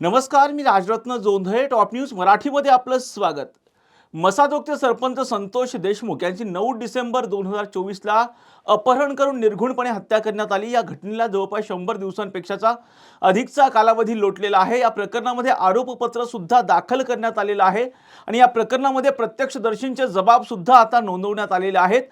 नमस्कार मी Rajratna Jondhale top news मराठीमध्ये आपलं स्वागत. मसादोगचे सरपंच संतोष देशमुख यांची नऊ डिसेंबर दोन हजार चोवीसला अपहरण करून निर्घुणपणे हत्या करण्यात आली. या घटनेला जवळपास शंभर दिवसांपेक्षाचा अधिकचा कालावधी लोटलेला आहे. या प्रकरणामध्ये आरोपपत्र सुद्धा दाखल करण्यात आलेलं आहे आणि या प्रकरणामध्ये प्रत्यक्षदर्शींचे जबाबसुद्धा आता नोंदवण्यात आलेले आहेत.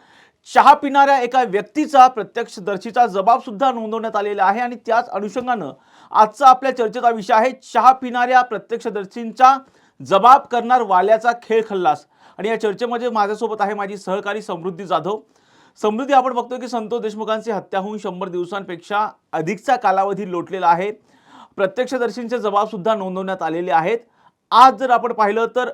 चहा पिणाऱ्या एका व्यक्तीचा प्रत्यक्षदर्शीचा जबाबसुद्धा नोंदवण्यात आलेला आहे आणि त्याच अनुषंगानं आजचा आपल्या चर्चेचा विषय आहे चहा पिणाऱ्या प्रत्यक्षदर्शींचा जबाब करणार वाल्याचा खेळ खल्लास. आणि या चर्चेमध्ये माझ्यासोबत आहे माझी सहकारी समृद्धी जाधव. समृद्धी आपण बघतो की संतोष देशमुखांची हत्या होऊन शंभर दिवसांपेक्षा अधिकचा कालावधी लोटलेला आहे. प्रत्यक्षदर्शींचे जबाबसुद्धा नोंदवण्यात आलेले आहेत. आज जर आपण पाहिलं तर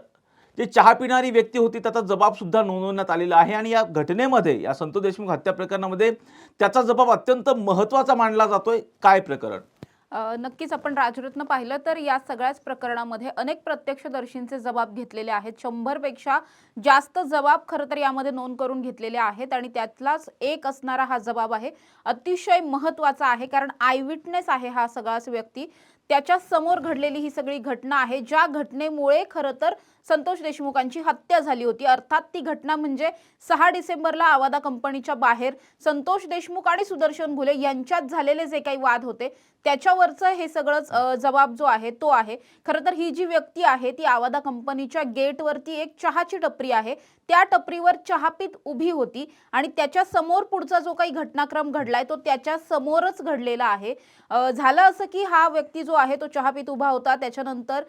जे चहा पिणारी व्यक्ती होती त्याचा जबाबसुद्धा नोंदवण्यात आलेला आहे. आणि या घटनेमध्ये या संतोष देशमुख हत्या प्रकरणामध्ये त्याचा जबाब अत्यंत महत्त्वाचा मानला जातोय. काय प्रकरण? नक्कीच आपण राजरत्न पाहिलं तर या सगळ्याच प्रकरणामध्ये अनेक प्रत्यक्षदर्शींचे जबाब घेतलेले आहेत. शंभरपेक्षा जास्त जबाब खरं तर यामध्ये नोंद करून घेतलेले आहेत आणि त्यातलाच एक असणारा हा जबाब आहे. अतिशय महत्त्वाचा आहे कारण आय विटनेस आहे हा सगळाच व्यक्ती. त्याच्यासमोर घडलेली ही सगळी घटना आहे. ज्या घटनेमुळे खरं तर संतोष देशमुखांची हत्या झाली होती. अर्थात ती घटना म्हणजे सहा डिसेंबरला आवादा कंपनीच्या बाहेर संतोष देशमुख आणि सुदर्शन घुले यांच्यात झालेले जे काही वाद होते त्याच्यावरचं हे सगळंच जबाब जो आहे तो आहे. खरं तर ही जी व्यक्ती आहे ती आवादा कंपनीच्या गेटवरती एक चहाची टपरी आहे. त्या टपरीवर चहापीत उभी होती आणि त्याच्यासमोर पुढचा जो काही घटनाक्रम घडलाय तो त्याच्या समोरच घडलेला आहे. झालं असं की हा व्यक्ती जो आहे तो चहापीत उभा होता. त्याच्यानंतर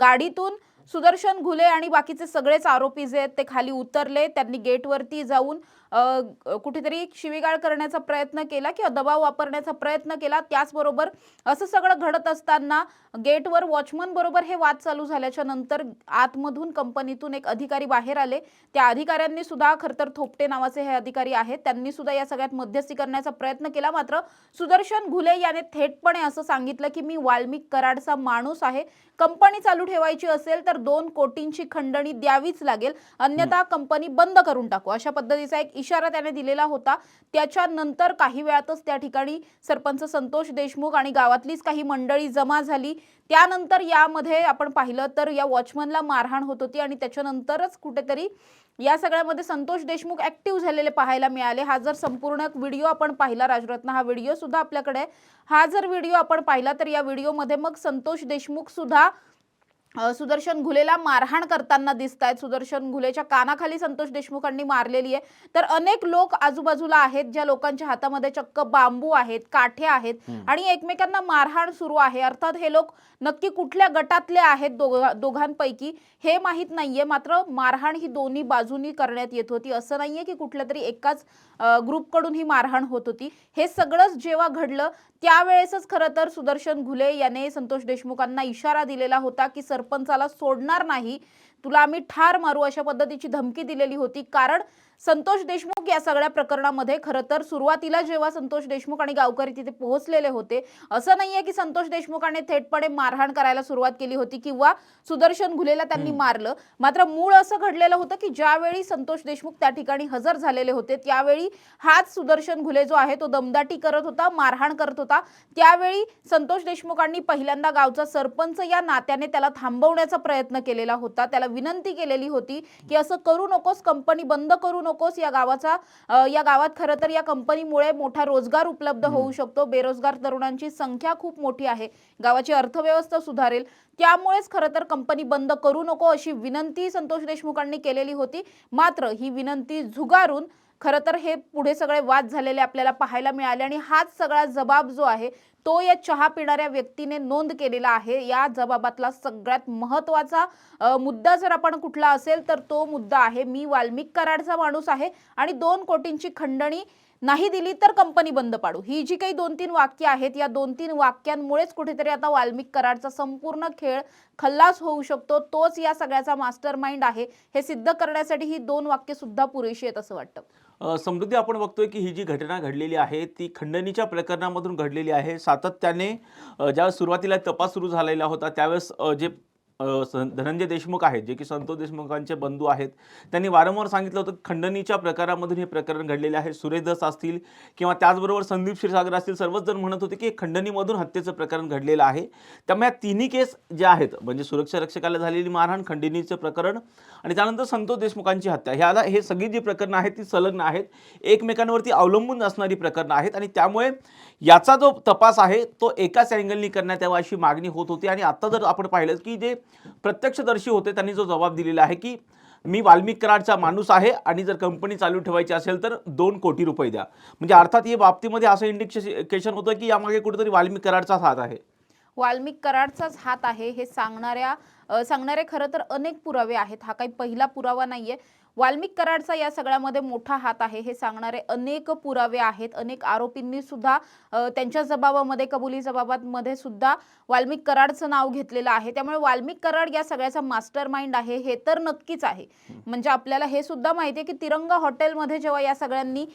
गाडीतून सुदर्शन घुले आणि बाकीचे सगळेच आरोपी जे आहेत ते खाली उतरले. त्यांनी गेटवरती जाऊन कुठेतरी शिवीगाळ करण्याचा प्रयत्न केला किंवा दबाव वापरण्याचा प्रयत्न केला. त्याचबरोबर असं सगळं घडत असताना गेटवर वॉचमन बरोबर हे वाद चालू झाल्याच्यानंतर आतमधून कंपनीतून एक अधिकारी बाहेर आले. त्या अधिकाऱ्यांनी सुद्धा खरं तर थोपटे नावाचे हे अधिकारी आहेत. त्यांनी सुद्धा या सगळ्यात मध्यस्थी करण्याचा प्रयत्न केला. मात्र सुदर्शन घुले याने थेटपणे असं सांगितलं की मी वाल्मिक कराडचा माणूस आहे. कंपनी चालू ठेवायची असेल तर दोन कोटींची खंडणी द्यावीच लागेल. अन्यथा कंपनी बंद करून टाकू. अशा पद्धतीचा एक इशारा त्याने दिलेला होता. त्याच्यानंतर काही वेळातच त्या ठिकाणी सरपंच संतोष देशमुख आणि गावातलीच काही मंडळी जमा झाली. त्यानंतर यामध्ये आपण पाहिलं तर या वॉचमनला मारहाण होत होती आणि त्याच्यानंतरच कुठेतरी या सगळ्यामध्ये संतोष देशमुख ऍक्टिव्ह झालेले पाहायला मिळाले. हा जर संपूर्ण व्हिडिओ आपण पाहिला राजरत्न हा व्हिडिओ सुद्धा आपल्याकडे हा जर व्हिडिओ आपण पाहिला तर या व्हिडिओमध्ये मग संतोष देशमुख सुद्धा सुदर्शन घुलेला मारहाण करताना दिसत आहेत सुदर्शन घुलेच्या कानाखाली संतोष देशमुखांनी मारलेली आहे. तर अनेक लोक आजूबाजूला आहेत ज्या लोकांच्या हातामध्ये चक्क बांबू आहेत काठे आहेत आणि एकमेकांना मारहाण सुरू आहे. अर्थात हे लोक नक्की कुठल्या गटातले आहेत दोघा दोघांपैकी हे माहीत नाहीये. मात्र मारहाण ही दोन्ही बाजूनी करण्यात येत होती. असं नाहीये की कुठल्या तरी एकाच ग्रुपकडून ही मारहाण होत होती. हे सगळंच जेव्हा घडलं त्यावेळेसच खरं तर सुदर्शन घुले याने संतोष देशमुखांना इशारा दिलेला होता की सरपंचाला सोडणार नाही. तुला आम्ही ठार मारू अशा पद्धतीची धमकी दिलेली होती. कारण संतोष देशमुख या सगळ्या प्रकरणामध्ये खरं तर सुरुवातीला जेव्हा संतोष देशमुख आणि गावकरी तिथे पोहोचलेले होते असं नाहीये की संतोष देशमुखाने थेटपणे मारहाण करायला सुरुवात केली होती किंवा सुदर्शन घुलेला त्यांनी मारलं. मात्र मूळ असं घडलेलं होतं की ज्यावेळी संतोष देशमुख त्या ठिकाणी हजर झालेले होते त्यावेळी हाच सुदर्शन घुले जो आहे तो दमदाटी करत होता मारहाण करत होता. त्यावेळी संतोष देशमुखांनी पहिल्यांदा गावचा सरपंच या नात्याने त्याला थांबवण्याचा प्रयत्न केलेला होता. त्याला विनंती केलेली होती की असं करू नकोस कंपनी बंद करू नकोस या गावाचा. या गावात खरं तर या कंपनीमुळे मोठा रोजगार उपलब्ध होऊ शकतो. बेरोजगार तरुणांची संख्या खूप मोठी आहे. गावाची अर्थव्यवस्था सुधारेल. त्यामुळेच खरं तर कंपनी बंद करू नको अशी विनंती संतोष देशमुखांनी केलेली होती. मात्र ही विनंती झुगारून खरं तर हे पुढे सगळे वाद झालेले आपल्याला पाहायला मिळाले आणि हाच सगळा जबाब जो आहे तो या चहा पिणाऱ्या व्यक्तीने नोंद केलेला आहे. या जबाबातला सगळ्यात महत्त्वाचा मुद्दा जर आपण कुठला असेल तर तो मुद्दा आहे मी वाल्मिक कराडचा माणूस आहे आणि दोन कोटींची खंडणी नाही दिली तर कंपनी बंद पाडू. ही जी काही दोन तीन वाक्य आहेत या दोन तीन वाक्यांमुळेच कुठेतरी आता वाल्मिक कराडचा संपूर्ण खेळ खल्लास होऊ शकतो. तोच या सगळ्याचा मास्टर माइंड आहे. हे सिद्ध करण्यासाठी ही दोन वाक्य सुद्धा पुरेशी आहेत असं वाटतं. समृद्धी आपण बघतोय की ही जी घटना घडलेली आहे ती खंडणीच्या प्रकरणामधून घडलेली आहे. सातत्याने ज्या ज्यावेळेस सुरुवातीला तपास सुरू झालेला होता त्यावेळेस जे धनंजय देशमुख आहेत जे की संतोष देशमुखांचे बंधू आहेत. त्यांनी वारंवार सांगितलं होतं खंडणीच्या प्रकारामधून हे प्रकरण घडलेले आहे. सुरेश दस असतील किंवा त्याचबरोबर संदीप क्षीरसागर असतील सर्वच जण म्हणत होते की खंडणीमधून हत्येचं प्रकरण घडलेलं आहे. त्यामुळे या तिन्ही केस ज्या आहेत म्हणजे सुरक्षा रक्षकाला झालेली मारहाण खंडणीचं प्रकरण आणि त्यानंतर संतोष देशमुखांची हत्या ह्याला हे सगळी जी प्रकरणं आहेत ती संलग्न आहेत. एकमेकांवरती अवलंबून असणारी प्रकरणं आहेत आणि त्यामुळे याचा जो तपास आहे तो एकाच अँगलनी करण्यात यावा अशी मागणी होत होती. आणि आता जर आपण पाहिलं की जे प्रत्यक्षदर्शी होते त्यांनी जो जबाब दिलेला आहे की मी वाल्मिक कराडचा माणूस आहे आणि जर कंपनी चालू ठेवायची असेल तर दोन कोटी रुपये द्या. म्हणजे अर्थात या बाबतीमध्ये असं इंडिकेशन होतं की यामागे कुठेतरी वाल्मिक कराडचाच हात आहे. वाल्मिक कराडचाच हात आहे हे सांगणाऱ्या सांगणारे खरं तर अनेक पुरावे आहेत. हा काही पहिला पुरावा नाही आहे वाल्मिक कराडचा या सगळ्यामध्ये मोठा हात आहे. हे सांगणारे अनेक पुरावे आहेत. अनेक आरोपींनी सुद्धा त्यांच्या जबाबामध्ये कबुली जबाबामध्ये सुद्धा वाल्मिक कराडचं नाव घेतलेलं आहे. त्यामुळे वाल्मिक कराड या सगळ्याचा मास्टर माइंड आहे. हे तर नक्कीच आहे. म्हणजे आपल्याला हे सुद्धा माहिती आहे की तिरंगा हॉटेलमध्ये जेव्हा या सगळ्यांनी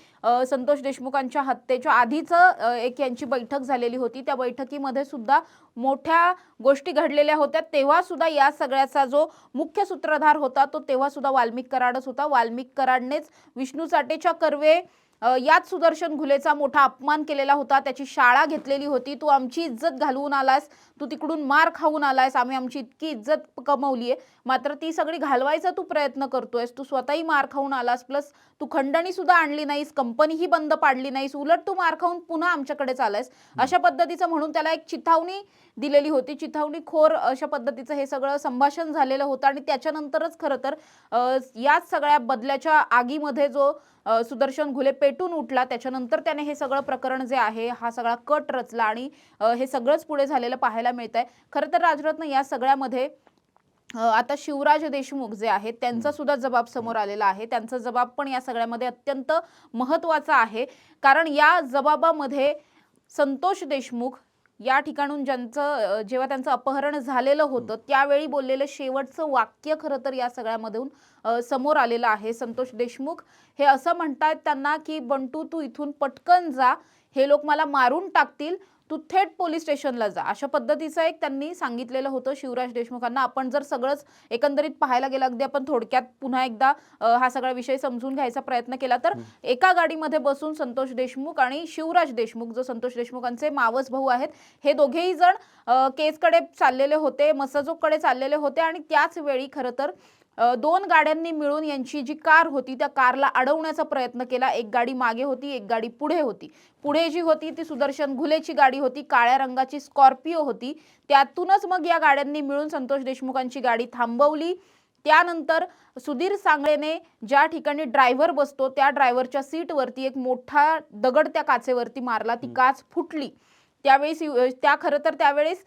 संतोष देशमुखांच्या हत्येच्या आधीच एक यांची बैठक झालेली होती. त्या बैठकीमध्ये सुद्धा मोठ्या गोष्टी घडलेल्या होत्या तेव्हा सुद्धा या सगळ्याचा जो मुख्य सूत्रधार होता तो तेव्हा सुद्धा वाल्मिक कराडच होता. वाल्मिक कराडनेच विष्णू चाटेच्या कर्वे याच सुदर्शन घुलेचा मोठा अपमान केलेला होता. त्याची शाळा घेतलेली होती. तू आमची इज्जत घालवून आलास तू तिकडून मार खाऊन आलायस आम्ही आमची इतकी इज्जत कमवली आहे मात्र ती सगळी घालवायचा तू प्रयत्न करतोयस. तू स्वतःही मार खाऊन आलास प्लस तू खंडणी सुद्धा आणली नाहीस कंपनीही बंद पाडली नाहीस उलट तू मार खाऊन पुन्हा आमच्याकडेच आलायस अशा पद्धतीचं म्हणून त्याला एक चिथावणी दिलेली होती. चिथावणी खोर अशा पद्धतीचं हे सगळं संभाषण झालेलं होतं आणि त्याच्यानंतरच खरं तर याच सगळ्या बदल्याच्या आगीमध्ये जो सुदर्शन घुले पेटून उठला त्याच्यानंतर त्याने हे सगळं प्रकरण जे आहे हा सगळा कट रचला आणि हे सगळंच पुढे झालेलं पाहायला मिळत आहे खरं तर राजरत्न या सगळ्यामध्ये आता शिवराज देशमुख जे आहेत त्यांचा सुद्धा जबाब समोर आलेला आहे. त्यांचा जबाब पण या सगळ्यामध्ये अत्यंत महत्त्वाचा आहे. कारण या जबाबामध्ये संतोष देशमुख या ठिकाणून ज्यांचं जेव्हा त्यांचं अपहरण झालेलं होतं त्यावेळी बोललेलं शेवटचं वाक्य खरं तर या सगळ्यामधून समोर आलेलं आहे संतोष देशमुख. हे असं म्हणतायत त्यांना की बंटू तू इथून पटकन जा. हे लोक मला मारून टाकतील. तू थेट पोलीस स्टेशनला जा. अशा पद्धतीचं एक त्यांनी सांगितलेलं होतं शिवराज देशमुखांना. आपण जर सगळंच एकंदरीत पाहायला गेलं अगदी आपण थोडक्यात पुन्हा एकदा हा सगळा विषय समजून घ्यायचा प्रयत्न केला तर एका गाडीमध्ये बसून संतोष देशमुख आणि शिवराज देशमुख जो संतोष देशमुखांचे मावस भाऊ आहेत हे दोघेही जण केसकडे चाललेले होते मसजोगकडे चाललेले होते आणि त्याच वेळी खरं तर दोन गाड्यांनी मिळून यांची जी कार होती त्या कारला अडवण्याचा प्रयत्न केला. एक गाडी मागे होती एक गाडी पुढे होती. पुढे जी होती ती सुदर्शन घुलेची गाडी होती काळ्या रंगाची स्कॉर्पिओ होती. त्यातूनच मग या गाड्यांनी मिळून संतोष देशमुखांची गाडी थांबवली. त्यानंतर सुधीर सांगळेने ज्या ठिकाणी ड्रायव्हर बसतो त्या ड्रायव्हरच्या सीटवरती एक मोठा दगड त्या काचेवरती मारला. ती काच फुटली. त्यावेळेस त्या खरं तर त्यावेळेस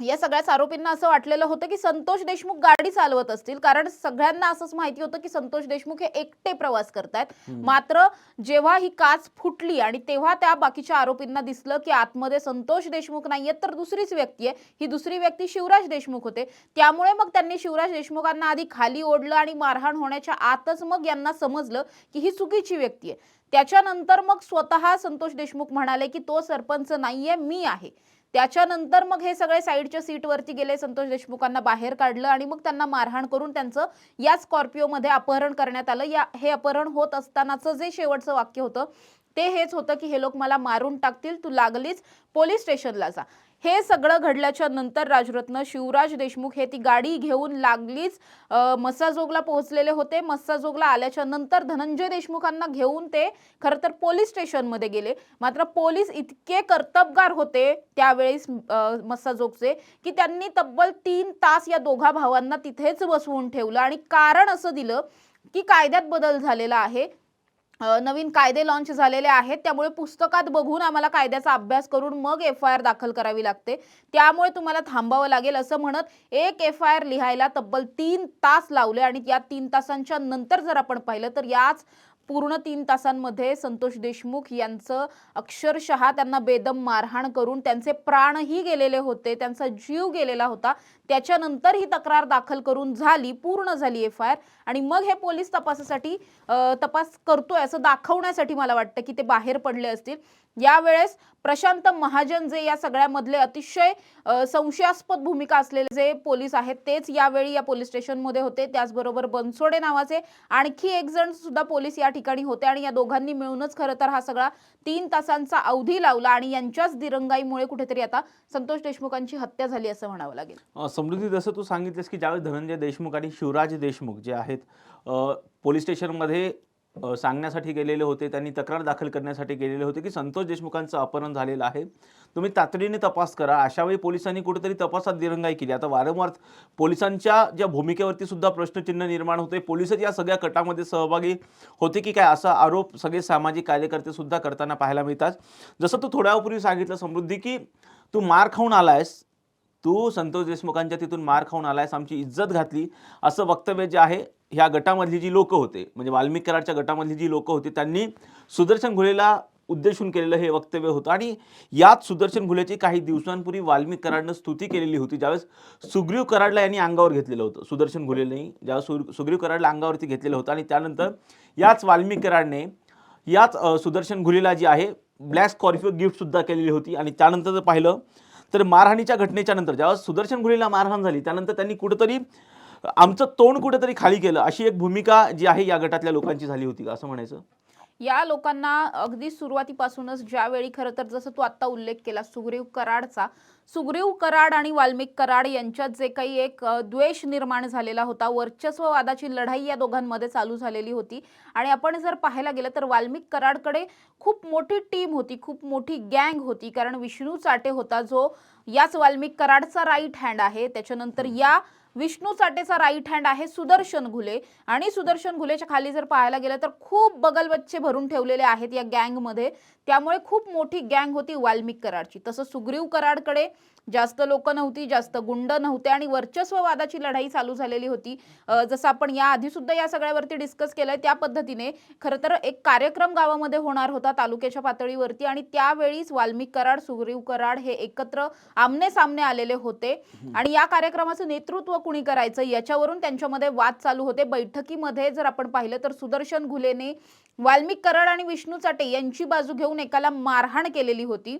या सगळ्याच आरोपींना असं वाटलेलं होतं की संतोष देशमुख गाडी चालवत असतील. कारण सगळ्यांना असंच माहिती होतं की संतोष देशमुख हे एकटे प्रवास करतायत. मात्र जेव्हा ही काच फुटली आणि तेव्हा त्या बाकीच्या आरोपींना दिसलं की आतमध्ये संतोष देशमुख नाहीये तर दुसरीच व्यक्ती आहे. ही दुसरी व्यक्ती शिवराज देशमुख होते. त्यामुळे मग त्यांनी शिवराज देशमुखांना आधी खाली ओढलं आणि मारहाण होण्याच्या आतच मग यांना समजलं की ही चुकीची व्यक्ती आहे. त्याच्यानंतर मग स्वतः संतोष देशमुख म्हणाले की तो सरपंच नाहीये मी आहे. त्याच्यानंतर मग हे सगळे साईडच्या सीटवरती गेले संतोष देशमुखांना बाहेर काढलं आणि मग त्यांना मारहाण करून त्यांचं या स्कॉर्पिओमध्ये अपहरण करण्यात आलं. या हे अपहरण होत असतानाचं जे शेवटचं वाक्य होतं ते हेच होतं की हे लोक मला मारून टाकतील तू लागलीच पोलीस स्टेशनला जा. हे सगळं घडल्याच्या नंतर राजरत्न शिवराज देशमुख हे ती गाडी घेऊन लागलीच. मस्साजोगला पोहोचलेले होते. मस्साजोगला आल्याच्यानंतर धनंजय देशमुखांना घेऊन ते खरं तर पोलीस स्टेशनमध्ये गेले. मात्र पोलीस इतके कर्तबगार होते त्यावेळेस मस्साजोगचे की त्यांनी तब्बल तीन तास या दोघा भावांना तिथेच बसवून ठेवलं. आणि कारण असं दिलं की कायद्यात बदल झालेला आहे. नवीन कायदे लॉन्च झालेले आहेत. त्यामुळे पुस्तकात बघून आम्हाला कायद्याचा अभ्यास करून मग एफ आय आर दाखल करावी लागते. त्यामुळे तुम्हाला थांबावं लागेल असं म्हणत एक एफ आय आर लिहायला तब्बल तीन तास लावले. आणि या तीन तासांच्या नंतर जर आपण पाहिलं तर याच पूर्ण तीन तासांमध्ये संतोष देशमुख यांचं अक्षरशः त्यांना बेदम मारहाण करून त्यांचे प्राणही गेलेले होते त्यांचा जीव गेलेला होता. त्याच्यानंतर ही तक्रार दाखल करून झाली पूर्ण झाली एफ आय आर आणि मग हे पोलीस तपासासाठी तपास करतोय असं दाखवण्यासाठी मला वाटतं की ते बाहेर पडले असतील. यावेळेस प्रशांत महाजन जे या सगळ्यामधले अतिशय संशयास्पद भूमिका असलेले जे पोलीस आहेत तेच यावेळी या पोलीस स्टेशनमध्ये होते. त्याचबरोबर बनसोडे नावाचे आणखी एक जण सुद्धा पोलीस या ठिकाणी होते आणि या दोघांनी मिळूनच खरं तर हा सगळा तीन तासांचा अवधी लावला आणि यांच्याच दिरंगाईमुळे कुठेतरी आता संतोष देशमुखांची हत्या झाली असं म्हणावं लागेल. समृद्धी जसं तू सांगितलंस की ज्यावेळेस धनंजय देशमुख आणि शिवराज देशमुख जे आहेत पोलीस स्टेशनमध्ये सांगण्यासाठी गेलेले होते त्यांनी तक्रार दाखल करण्यासाठी गेलेले होते की संतोष देशमुखांचं अपहरण झालेलं आहे. तुम्ही तातडीने तपास करा. अशावेळी पोलिसांनी कुठेतरी तपासात दिरंगाई केली. आता वारंवार पोलिसांच्या ज्या भूमिकेवरती सुद्धा प्रश्नचिन्ह निर्माण होते पोलिसच या सगळ्या कटामध्ये सहभागी होते की काय असा आरोप सगळे सामाजिक कार्यकर्ते सुद्धा करताना पाहायला मिळतात. जसं तू थोड्यापूर्वी सांगितलं समृद्धी की तू मार खाऊन आलायस. तू संतोष देशमुखांच्या तिथून मार खाऊन आलायस आमची इज्जत घातली. असं वक्तव्य जे आहे ह्या गटामधली जी लोकं होते म्हणजे वाल्मिक कराडच्या गटामधली जी लोकं होती त्यांनी सुदर्शन घुलेला उद्देशून केलेलं हे वक्तव्य होतं. आणि याच सुदर्शन घुलेची काही दिवसांपूर्वी वाल्मिक कराडनं स्तुती केलेली होती ज्यावेळेस सुग्रीव कराडला यांनी अंगावर घेतलेलं होतं. सुदर्शन घुलेने ज्यावेळेस सुग्रीव कराडला अंगावरती घेतलेलं होतं. आणि त्यानंतर याच वाल्मिक कराडने याच सुदर्शन घुलेला जी आहे ब्लॅक स्कॉर्पिओ गिफ्टसुद्धा केलेली होती. आणि त्यानंतर जर पाहिलं तर मारहाणीच्या घटनेच्या नंतर ज्यावेळेस सुदर्शन घुलेला मारहाण झाली त्यानंतर त्यांनी कुठंतरी आमचं तोंड कुठंतरी खाली केलं अशी एक भूमिका जी आहे या गटातल्या लोकांची झाली होती असं म्हणायचं? या लोकांना अगदी सुरुवातीपासूनच ज्यावेळी खरं तर जसं तू आता उल्लेख केला सुग्रीव कराडचा सुग्रीव कराड आणि वाल्मिक कराड यांच्यात जे काही एक द्वेष निर्माण झालेला होता वर्चस्ववादाची लढाई या दोघांमध्ये चालू झालेली होती. आणि आपण जर पाहायला गेलं तर वाल्मिक कराडकडे खूप मोठी टीम होती खूप मोठी गँग होती. कारण विष्णू चाटे होता जो याच वाल्मिक कराडचा राईट हँड आहे. त्याच्यानंतर या विष्णू चाटेचा राईट हँड आहे सुदर्शन घुले. आणि सुदर्शन घुलेच्या खाली जर पाहायला गेलं तर खूप बगलबच्चे भरून ठेवलेले आहेत या गँगमध्ये त्यामुळे खूप मोठी गँग होती वाल्मिक कराडची. तसं सुग्रीव कराडकडे जास्त लोक नव्हती जास्त गुंड नव्हते आणि वर्चस्ववादाची लढाई चालू झालेली होती. जसं आपण या आधी सुद्धा या सगळ्यावरती डिस्कस केलंय त्या पद्धतीने खरं तर एक कार्यक्रम गावामध्ये होणार होता तालुक्याच्या पातळीवरती आणि त्यावेळीच वाल्मिक कराड सुग्रीव कराड हे एकत्र आमने सामने आलेले होते. आणि या कार्यक्रमाचं नेतृत्व कुणी करायचं याच्यावरून त्यांच्यामध्ये वाद चालू होते. बैठकीमध्ये जर आपण पाहिलं तर सुदर्शन घुलेने वाल्मिक कराड आणि विष्णू चाटे यांची बाजू घेऊन एकाला मारहाण केलेली होती.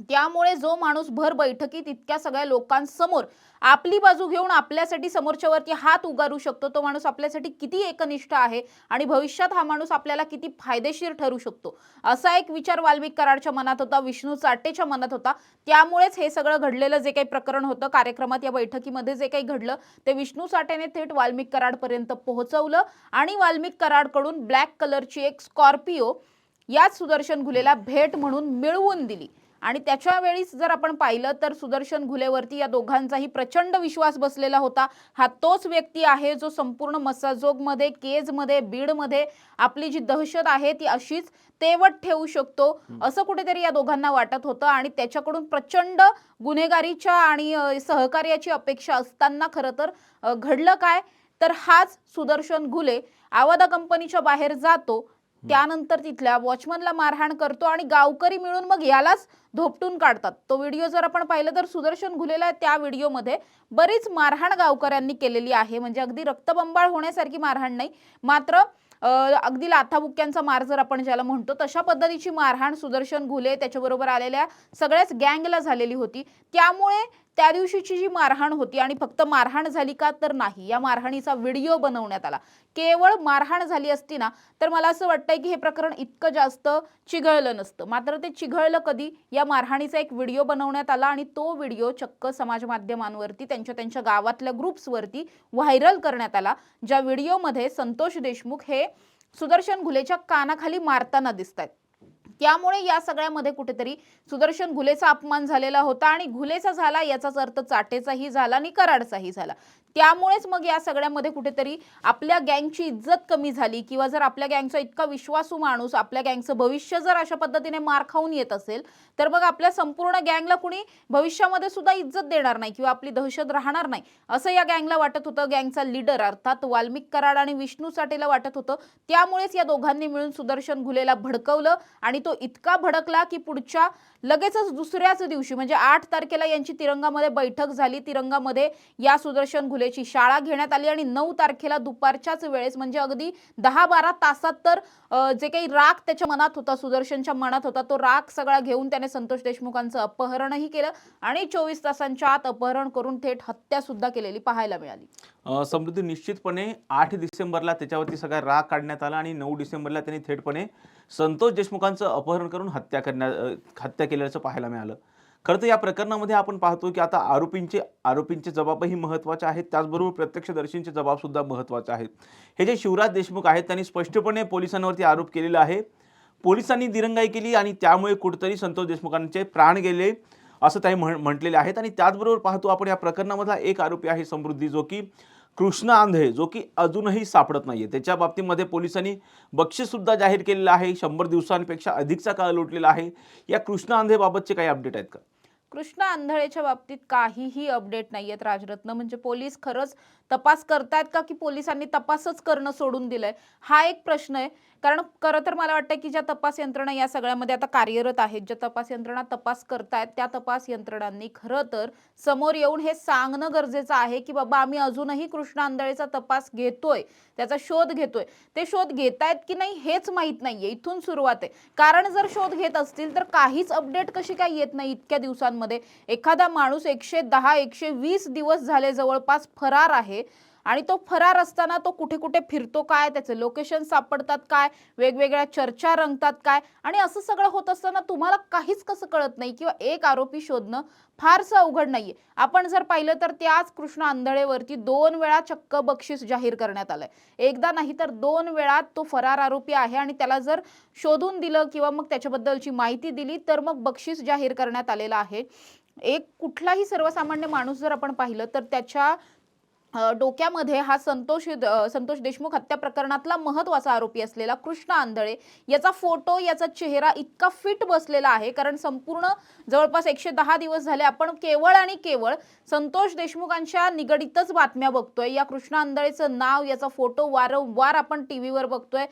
त्यामुळे जो माणूस भर बैठकीत इतक्या सगळ्या लोकांसमोर आपली बाजू घेऊन आपल्यासाठी समोरच्यावरती हात उगारू शकतो तो माणूस आपल्यासाठी किती एकनिष्ठ आहे आणि भविष्यात हा माणूस आपल्याला किती फायदेशीर ठरू शकतो? असा एक विचार वाल्मिक कराडच्या मनात होता विष्णू चाटेच्या मनात होता. त्यामुळेच हे सगळं घडलेलं जे काही प्रकरण होतं कार्यक्रमात या बैठकीमध्ये जे काही घडलं ते विष्णू चाटेने थेट वाल्मिक कराडपर्यंत पोहोचवलं आणि वाल्मिक कराडकडून ब्लॅक कलरची एक स्कॉर्पिओ याच सुदर्शन घुलेला भेट म्हणून मिळवून दिली. आणि त्याच्या वेळीच जर आपण पाहिलं तर सुदर्शन घुलेवरती या दोघांचाही प्रचंड विश्वास बसलेला होता. हा तोच व्यक्ती आहे जो संपूर्ण मसाजोगमध्ये केजमध्ये बीडमध्ये आपली जी दहशत आहे ती अशीच तेवट ठेवू शकतो असं कुठेतरी या दोघांना वाटत होतं आणि त्याच्याकडून प्रचंड गुन्हेगारीच्या आणि सहकार्याची अपेक्षा असताना खरं तर घडलं काय? तर हाच सुदर्शन घुले. आवादा कंपनीच्या बाहेर जातो. त्यानंतर तिथल्या वॉचमनला मारहाण करतो आणि गावकरी मिळून मग यालाच धोपटून काढतात. तो व्हिडिओ जर आपण पाहिलं तर सुदर्शन घुलेला त्या व्हिडिओमध्ये बरीच मारहाण गावकऱ्यांनी केलेली आहे. म्हणजे अगदी रक्तबंबाळ होण्यासारखी मारहाण नाही. मात्र अगदी लाथाबुक्क्यांचा मार जर आपण ज्याला म्हणतो तशा पद्धतीची मारहाण सुदर्शन घुले त्याच्याबरोबर आलेल्या सगळ्याच गँगला झालेली होती. त्यामुळे त्या दिवशीची जी मारहाण होती आणि फक्त मारहाण झाली का तर नाही या मारहाणीचा व्हिडिओ बनवण्यात आला. केवळ मारहाण झाली असती ना तर मला असं वाटतंय की हे प्रकरण इतकं जास्त चिघळलं नसतं. मात्र ते चिघळलं कधी? या मारहाणीचा एक व्हिडिओ बनवण्यात आला आणि तो व्हिडिओ चक्क समाज माध्यमांवरती त्यांच्या त्यांच्या गावातल्या ग्रुप्सवरती व्हायरल करण्यात आला ज्या व्हिडिओमध्ये संतोष देशमुख हे सुदर्शन घुलेच्या कानाखाली मारताना दिसत आहेत त्यामुळे या सगळ्यामध्ये कुठेतरी सुदर्शन घुलेचा अपमान झालेला होता आणि घुलेचा झाला याचाच अर्थ चाटेचाही झाला आणि कराडचाही झाला. त्यामुळेच मग या सगळ्यामध्ये कुठेतरी आपल्या गँगची इज्जत कमी झाली. किंवा जर आपल्या गँगचा इतका विश्वासू माणूस आपल्या गँगचं भविष्य जर अशा पद्धतीने मार खाऊन येत असेल तर मग आपल्या संपूर्ण गँगला कुणी भविष्यामध्ये सुद्धा इज्जत देणार नाही किंवा आपली दहशत राहणार नाही असं या गँगला वाटत होतं. गँगचा लीडर अर्थात वाल्मिक कराड आणि विष्णू साठेला वाटत होतं. त्यामुळेच या दोघांनी मिळून सुदर्शन घुलेला भडकवलं आणि तो इतका भडकला की पुढच्या लगेचच दुसऱ्याच दिवशी म्हणजे आठ तारखेला यांची तिरंगामध्ये बैठक झाली. तिरंगामध्ये या सुदर्शन घुले फुलेची शाळा घेण्यात आली आणि नऊ तारखेला दुपारच्याच वेळेस म्हणजे अगदी दहा बारा तासात तर जे काही राग त्याच्या मनात होता सुदर्शनच्या मनात होता तो राग सगळा घेऊन त्याने संतोष देशमुखांचं अपहरणही केलं आणि चोवीस तासांच्या आत अपहरण करून थेट हत्या सुद्धा केलेली पाहायला मिळाली. समृद्धी निश्चितपणे आठ डिसेंबरला त्याच्यावरती सगळा राग काढण्यात आला आणि नऊ डिसेंबरला त्यांनी थेटपणे संतोष देशमुखांचं अपहरण करून हत्या करण्या हत्या केल्याचं पाहायला मिळालं. खरं तर या प्रकरणामध्ये आपण पाहतो की आता आरोपींचे आरोपींचे जबाबही महत्त्वाचे आहेत. त्याचबरोबर प्रत्यक्षदर्शींचे जबाबसुद्धा महत्त्वाचे आहेत. हे जे शिवराज देशमुख आहेत त्यांनी स्पष्टपणे पोलिसांवरती आरोप केलेला आहे. पोलिसांनी दिरंगाई केली आणि त्यामुळे कुठतरी संतोष देशमुखांचे प्राण गेले असं त्यांनी म्हण म्हटलेले आहेत आणि त्याचबरोबर पाहतो आपण या प्रकरणामधला एक आरोपी आहे समृद्धी जो की कृष्ण आंधळे जो की अजूनही सापडत नाही आहे त्याच्या बाबतीमध्ये पोलिसांनी बक्षीससुद्धा जाहीर केलेलं आहे. शंभर दिवसांपेक्षा अधिकचा काळ लुटलेला आहे. या कृष्ण आंधळेबाबतचे काही अपडेट आहेत का? कृष्ण आंधळेच्या बाबतीत काहीही अपडेट नाही आहेत राजरत्न. म्हणजे पोलीस खरंच तपास करतायत का की पोलिसांनी तपासच करणं सोडून दिलंय? हा एक प्रश्न आहे. कारण खरं तर मला वाटतं की ज्या तपास यंत्रणा या सगळ्यामध्ये आता कार्यरत आहेत ज्या तपास यंत्रणा तपास करतायत त्या तपास यंत्रणांनी खरं तर समोर येऊन हे सांगणं गरजेचं आहे की बाबा आम्ही अजूनही कृष्ण आंधळेचा तपास घेतोय त्याचा शोध घेतोय. ते शोध घेतायत की नाही हेच माहीत नाहीये इथून सुरुवात आहे. कारण जर शोध घेत असतील तर काहीच अपडेट कशी काय येत नाही इतक्या दिवसांमध्ये? एखादा माणूस एकशे दहा एकशे वीस दिवस झाले जवळपास फरार आहे आणि तो फरार असताना तो कुठे कुठे फिरतो काय त्याचे लोकेशन सापडतात काय वेगवेगळ्या चर्चा रंगतात काय आणि असं सगळं होत असताना तुम्हाला काहीच कसं कळत नाही किंवा एक आरोपी शोधणं फारसं अवघड नाहीये. आपण जर पाहिलं तर त्याच कृष्ण आंधळेवरती दोन वेळा चक्क बक्षीस जाहीर करण्यात आलंय. एकदा नाही तर दोन वेळा तो फरार आरोपी आहे आणि त्याला जर शोधून दिलं किंवा मग त्याच्याबद्दलची माहिती दिली तर मग बक्षीस जाहीर करण्यात आलेलं आहे. एक कुठलाही सर्वसामान्य माणूस जर आपण पाहिलं तर त्याच्या डोक्यामध्ये हा संतोष संतोष देशमुख हत्या प्रकरणातला महत्त्वाचा आरोपी असलेला कृष्ण आंधळे याचा फोटो याचा चेहरा इतका फिट बसलेला आहे. कारण संपूर्ण जवळपास एकशे दहा दिवस झाले आपण केवळ आणि केवळ संतोष देशमुखांच्या निगडीतच बातम्या बघतोय. या कृष्ण आंधळेचं नाव याचा फोटो वारंवार आपण टी व्हीवर बघतोय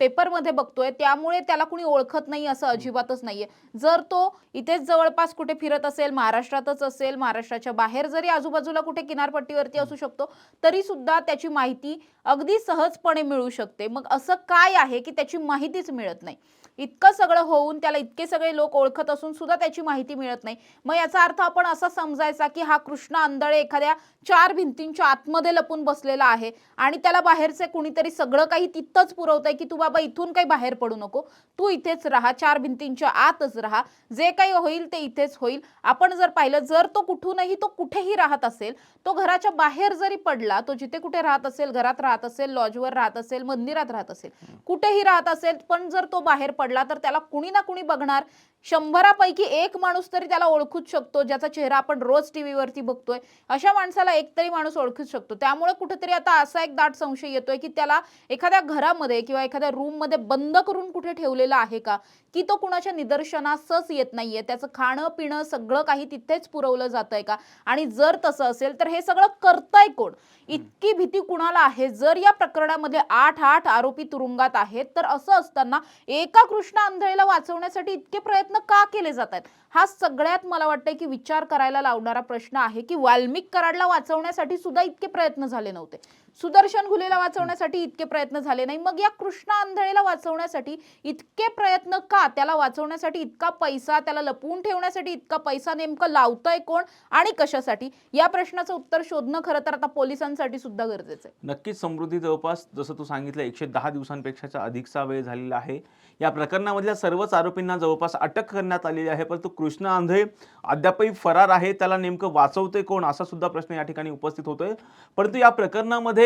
पेपरमध्ये बघतोय. त्यामुळे त्याला कुणी ओळखत नाही असं अजिबातच नाहीये. जर तो इथेच जवळपास कुठे फिरत असेल महाराष्ट्रातच असेल महाराष्ट्राच्या बाहेर जरी आजूबाजूला कुठे किनारपट्टीवरती असू शकतो तरी सुद्धा त्याची माहिती अगदी सहजपणे मिळू शकते. मग असं काय आहे की त्याची माहितीच मिळत नाही? इतकं सगळं होऊन त्याला इतके सगळे लोक ओळखत असून सुद्धा त्याची माहिती मिळत नाही. मग याचा अर्थ आपण असा समजायचा की हा कृष्ण आंधळे एखाद्या चार भिंतींच्या आतमध्ये लपून बसलेला आहे आणि त्याला बाहेरचे कुणीतरी सगळं काही तिथंच पुरवतंय की तू बाबा इथून काही बाहेर पडू नको. तू इथेच राहा चार भिंतींच्या आतच राहा. जे काही होईल ते इथेच होईल. आपण जर पाहिलं जर तो कुठूनही तो कुठेही राहत असेल तो घराच्या बाहेर जरी पडला तो जिथे कुठे राहत असेल घरात राहत असेल लॉजवर राहत असेल मंदिरात राहत असेल कुठेही राहत असेल पण जर तो बाहेर पडला तर त्याला कुणी ना कुणी बघणार. शंभरापैकी एक माणूस तरी त्याला ओळखूच शकतो ज्याचा चेहरा आपण रोज टीव्हीवरती बघतोय. अशा माणसाला एक तरी माणूस ओळखूच शकतो. त्यामुळे कुठेतरी आता असा एक दाट संशय येतोय की त्याला एखाद्या घरामध्ये किंवा एखाद्या रूममध्ये बंद करून कुठे ठेवलेला आहे का? की तो कुणाच्या निदर्शनासच येत नाहीये? त्याचं खाणं पिणं सगळं काही तिथेच पुरवलं जातंय का? आणि जर तसं असेल तर हे सगळं करतंय कोण? इतकी भीती कुणाला आहे? जर या प्रकरणामध्ये आठ आठ आरोपी तुरुंगात आहेत तर असं असताना एका कृष्ण आंधळेला वाचवण्यासाठी इतके प्रयत्न का केले जात आहेत? हा सगळ्यात मला वाटतंय की विचार करायला लावणारा प्रश्न आहे की वाल्मिक कराडला वाचवण्यासाठी सुद्धा इतके प्रयत्न झाले नव्हते. सुदर्शन घुलेला वाचवण्यासाठी इतके प्रयत्न झाले नाही. मग या कृष्ण आंधळेला वाचवण्यासाठी इतके प्रयत्न का? त्याला वाचवण्यासाठी इतका पैसा त्याला लपवून ठेवण्यासाठी इतका पैसा नेमकं लावतंय कोण आणि कशासाठी? या प्रश्नाचं उत्तर शोधणं खरं तर आता पोलिसांसाठी सुद्धा गरजेचं आहे. नक्कीच समृद्धी जवळपास जसं तू सांगितलं एकशे दहा दिवसांपेक्षाचा अधिकचा वेळ झालेला आहे. या प्रकरणामधल्या सर्वच आरोपींना जवळपास अटक करण्यात आलेली आहे परंतु कृष्ण आंधळे अद्यापही फरार आहे त्याला नेमकं वाचवते कोण असा सुद्धा प्रश्न या ठिकाणी उपस्थित होतोय. परंतु या प्रकरणामध्ये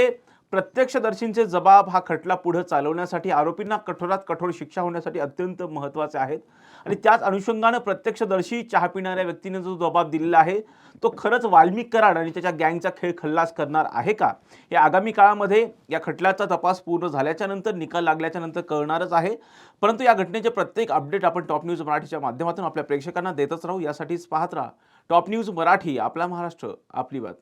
प्रत्यक्षदर्शींचे जबाब हा खटला पुढे चालवण्यासाठी आरोपींना कठोरात कठोर शिक्षा होण्यासाठी अत्यंत महत्त्वाचे आहेत. आणि त्याच अनुषंगानं प्रत्यक्षदर्शी चहा पिणाऱ्या व्यक्तीने जो जबाब दिलेला आहे तो खरंच वाल्मिक कराड आणि त्याच्या गँगचा खेळ खल्लास करणार आहे का? हे आगामी काळामध्ये या खटल्याचा तपास पूर्ण झाल्याच्यानंतर निकाल लागल्याच्या नंतर कळणारच आहे. परंतु या घटनेचे प्रत्येक अपडेट आपण टॉप न्यूज मराठीच्या माध्यमातून आपल्या प्रेक्षकांना देतच राहू. यासाठीच पाहत राहा. टॉप न्यूज मराठी आपला महाराष्ट्र आपली बातमी.